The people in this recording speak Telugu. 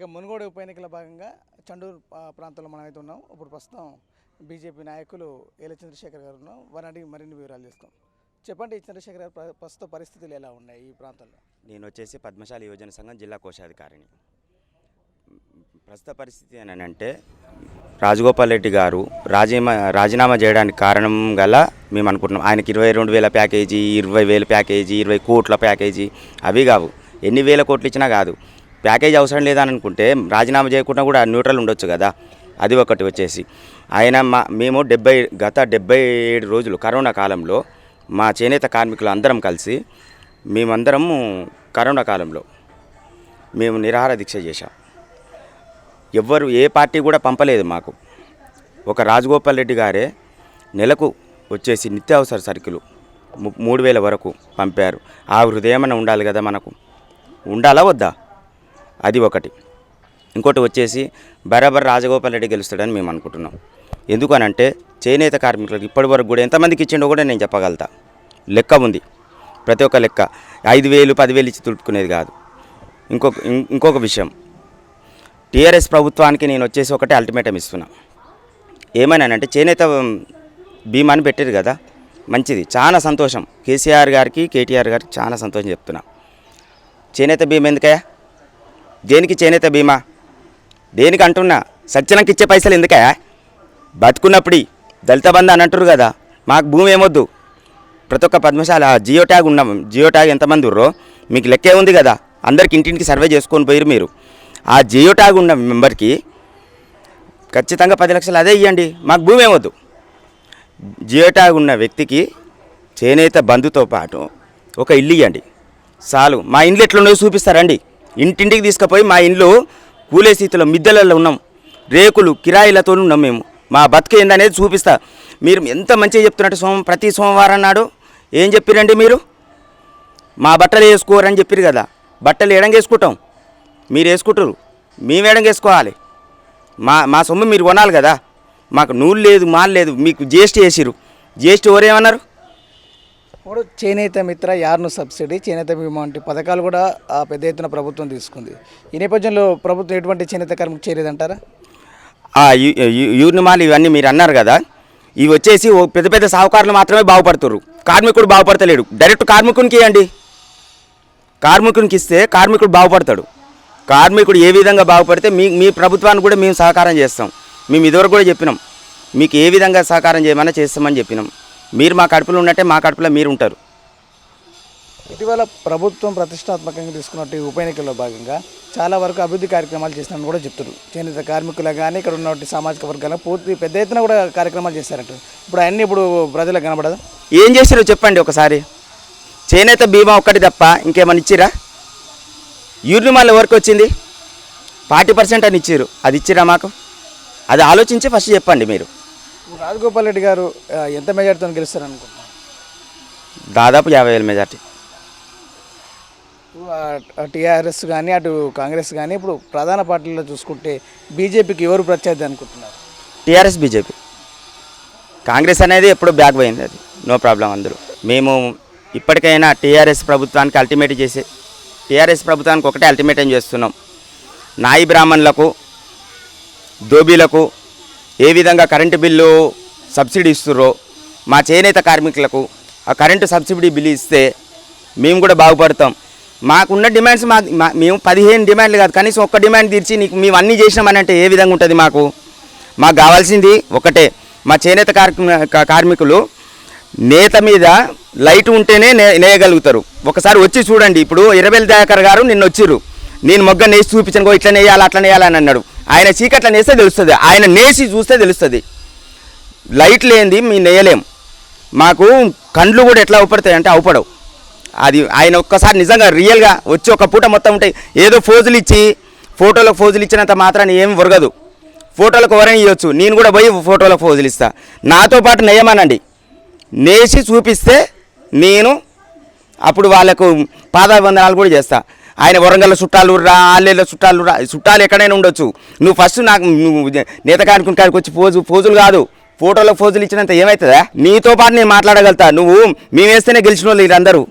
ఇక మునుగోడు ఉప ఎన్నికల భాగంగా చండూరు ప్రాంతంలో మనం అయితే ఉన్నాం. ఇప్పుడు ప్రస్తుతం బీజేపీ నాయకులు ఏల చంద్రశేఖర్ గారు ఉన్నాం. వారిని అడిగి మరిన్ని వివరాలు చేస్తాం. చెప్పండి చంద్రశేఖర్ గారు ప్రస్తుత పరిస్థితులు ఎలా ఉన్నాయి ఈ ప్రాంతంలో? నేను వచ్చేసి పద్మశాలి యువజన సంఘం జిల్లా కోశాధికారిని. ప్రస్తుత పరిస్థితి అని అంటే రాజగోపాల్ రెడ్డి గారు రాజీమా రాజీనామా చేయడానికి కారణం గల మేము అనుకుంటున్నాం. ఆయనకి ఇరవై రెండు వేల ప్యాకేజీ ఇరవై వేల ప్యాకేజీ ఇరవై కోట్ల ప్యాకేజీ అవి కావు. ఎన్ని వేల కోట్లు ఇచ్చినా కాదు. ప్యాకేజ్ అవసరం లేదని అనుకుంటే రాజీనామా చేయకుండా కూడా న్యూట్రల్ ఉండొచ్చు కదా. అది ఒకటి వచ్చేసి. ఆయన మా మేము డెబ్బై గత డెబ్బై ఏడు రోజులు కరోనా కాలంలో మా చేనేత కార్మికులు అందరం కలిసి మేమందరము కరోనా కాలంలో మేము నిరాహార దీక్ష చేశాం. ఎవ్వరు ఏ పార్టీ కూడా పంపలేదు మాకు. ఒక రాజగోపాల్ రెడ్డి గారే నెలకు వచ్చేసి నిత్యావసర సరుకులు మూడు వేల వరకు పంపారు. ఆ హృదయం ఉండాలి కదా మనకు. ఉండాలా వద్దా? అది ఒకటి. ఇంకోటి వచ్చేసి బరాబర్ రాజగోపాల్ రెడ్డి గెలుస్తాడని మేము అనుకుంటున్నాం. ఎందుకనంటే చేనేత కార్మికులకు ఇప్పటి వరకు కూడా ఎంతమందికి ఇచ్చిండో కూడా నేను చెప్పగలుగుతా. లెక్క ఉంది. ప్రతి ఒక్క లెక్క. ఐదు వేలు పదివేలు ఇచ్చి తుడుపుకునేది కాదు. ఇంకొక ఇంకొక విషయం. టీఆర్ఎస్ ప్రభుత్వానికి నేను వచ్చేసి ఒకటే అల్టిమేటం ఇస్తున్నా. ఏమైనానంటే చేనేత బీమాని పెట్టారు కదా. మంచిది. చాలా సంతోషం. కేసీఆర్ గారికి కేటీఆర్ గారికి చాలా సంతోషం చెప్తున్నా. చేనేత బీమా ఎందుకయ్యా? దేనికి చేనేత బీమా? దేనికి అంటున్నా? సత్యనంకి ఇచ్చే పైసలు ఎందుకే? బతుకున్నప్పుడు దళిత బంధు అని అంటారు కదా మాకు భూమి ఏమొద్దు? ప్రతి ఒక్క పద్మశాల జియో ట్యాగ్ ఉన్నాం జియో ట్యాగ్ ఎంతమంది ఉర్రో? మీకు లెక్కే ఉంది కదా అందరికి ఇంటింటికి సర్వే చేసుకొని పోయారు మీరు. ఆ జియో ట్యాగ్ ఉన్న మెంబర్కి ఖచ్చితంగా పది లక్షలు అదే ఇవ్వండి మాకు భూమి ఏమొద్దు? జియో ట్యాగ్ ఉన్న వ్యక్తికి చేనేత బంధుతో పాటు ఒక ఇల్లు ఇవ్వండి చాలు మా ఇండ్లు ఎట్లున్నాయో చూపిస్తారండి ఇంటింటికి తీసుకుపోయి మా ఇండ్లు కూలే స్థితిలో మిద్దెలలో ఉన్నాం. రేకులు కిరాయిలతో ఉన్నాం మేము. మా బతుకు ఏందనేది చూపిస్తా. మీరు ఎంత మంచిగా చెప్తున్నట్టు సోమ ప్రతి సోమవారం నాడు ఏం చెప్పిరండి మీరు? మా బట్టలు వేసుకోరని చెప్పారు కదా. బట్టలు ఎడంగా వేసుకుంటాం? మీరు వేసుకుంటారు మేము ఎడంగా వేసుకోవాలి? మా మా సొమ్ము మీరు కొనాలి కదా. మాకు నూలు లేదు మాలు లేదు మీకు జిఎస్టీ వేసిరు జిఎస్టీ ఎవరేమన్నారు ఇప్పుడు చేనేత మిత్ర యార్ను సబ్సిడీ చేనేత బీమా వంటి పథకాలు కూడా పెద్ద ఎత్తున ప్రభుత్వం తీసుకుంది. ఈ నేపథ్యంలో ప్రభుత్వం ఎటువంటి చేనేత కార్మికు చేయలేదంటారా? యూర్నిమాలు ఇవన్నీ మీరు అన్నారు కదా ఇవి వచ్చేసి పెద్ద పెద్ద సాహుకారులు మాత్రమే బాగుపడుతున్నారు కార్మికుడు బాగుపడతలేడు. డైరెక్ట్ కార్మికునికి ఇవ్వండి కార్మికునికి ఇస్తే కార్మికుడు బాగుపడతాడు. కార్మికుడు ఏ విధంగా బాగుపడితే మీ మీ ప్రభుత్వానికి కూడా మేము సహకారం చేస్తాం. మేము ఇదివరకు కూడా చెప్పినాం. మీకు ఏ విధంగా సహకారం చేయమన్నా చేస్తామని చెప్పినాం. మీరు మా కడుపులో ఉన్నట్టే మా కడుపులో మీరు ఉంటారు. ఇటీవల ప్రభుత్వం ప్రతిష్టాత్మకంగా తీసుకున్నట్టు ఉప ఎన్నికల్లో భాగంగా చాలా వరకు అభివృద్ధి కార్యక్రమాలు చేస్తారని కూడా చెప్తారు చేనేత కార్మికులు కానీ ఇక్కడ ఉన్నటువంటి సామాజిక వర్గాలకు పూర్తి పెద్ద ఎత్తున కూడా కార్యక్రమాలు చేస్తారంట ఇప్పుడు అన్నీ ఇప్పుడు ప్రజలకు కనబడదు? ఏం చేసిరో చెప్పండి ఒకసారి. చేనేత బీమా ఒక్కటి తప్ప ఇంకేమైనా ఇచ్చిరా యూర్నిమాల వరకు వచ్చింది? ఫార్టీ పర్సెంట్ అని ఇచ్చిర్రు. అది ఇచ్చిరా మాకు? అది ఆలోచించి ఫస్ట్ చెప్పండి మీరు. రాజగోపాల్ రెడ్డి గారు ఎంత మెజార్టీతో గెలుస్తారు అనుకుంటున్నారు దాదాపు యాభై వేల మెజార్టీ. టీఆర్ఎస్ కానీ అటు కాంగ్రెస్ కానీ ఇప్పుడు ప్రధాన పార్టీల్లో చూసుకుంటే బీజేపీకి ఎవరు ప్రత్యర్థి అనుకుంటున్నారు? TRS BJP. కాంగ్రెస్ అనేది ఎప్పుడు బ్యాక్ పోయింది అది. నో ప్రాబ్లం అందరూ మేము ఇప్పటికైనా టీఆర్ఎస్ ప్రభుత్వానికి అల్టిమేట్ చేసే టీఆర్ఎస్ ప్రభుత్వానికి ఒకటే అల్టిమేటం చేస్తున్నాం. నాయి బ్రాహ్మణులకు దోబీలకు ఏ విధంగా కరెంటు బిల్లు సబ్సిడీ ఇస్తుర్రో మా చేనేత కార్మికులకు ఆ కరెంటు సబ్సిడీ బిల్లు ఇస్తే మేము కూడా బాగుపడతాం. మాకున్న డిమాండ్స్ మా మేము పదిహేను డిమాండ్లు కాదు కనీసం ఒక్క డిమాండ్ తీర్చి నీకు మేము అన్నీ చేసినామని అంటే ఏ విధంగా ఉంటుంది మాకు? మాకు కావాల్సింది ఒకటే మా చేనేత కార్మికులు నేత మీద లైట్ ఉంటేనే నే నేయగలుగుతారు. ఒకసారి వచ్చి చూడండి ఇప్పుడు ఇరవేల దయాకర్ గారు నిన్న వచ్చిర్రు నేను మొగ్గ నేసి చూపించను ఇట్లా నేయాలి అట్లా నేయాలని అన్నాడు. ఆయన చీకట్ల నేస్తే తెలుస్తుంది. ఆయన నేసి చూస్తే తెలుస్తుంది. లైట్ లేనిది మీ నేయలేం. మాకు కండ్లు కూడా ఎట్లా అవుపడతాయి అంటే అవుపడవు అది ఆయన ఒక్కసారి నిజంగా రియల్గా వచ్చి ఒక పూట మొత్తం ఉంటాయి ఏదో ఫోజులు ఇచ్చి ఫోటోలకు ఫోజులు ఇచ్చినంత మాత్రాన్ని ఏం ఒరగదు. ఫోటోలకు ఎవరైనా ఇవ్వచ్చు నేను కూడా పోయి ఫోటోలకు ఫోజులు ఇస్తా. నాతో పాటు నేయమనండి. నేసి చూపిస్తే నేను అప్పుడు వాళ్ళకు పాదాబంధనాలు కూడా చేస్తాను ఆయన వరంగల్ చుట్టాలు రా ఆల్లేళ్ళ చుట్టాలు రా చుట్టాలు ఎక్కడైనా ఉండొచ్చు. నువ్వు ఫస్ట్ నాకు నువ్వు నేత కార్మికుని కాడికి వచ్చి పోజు పోజులు కాదు. ఫోటోలకు ఫోజులు ఇచ్చినంత ఏమవుతుందా నీతో పాటు నేను మాట్లాడగలుగుతా. నువ్వు మేమేస్తేనే గెలిచిన వాళ్ళు వీళ్ళందరూ.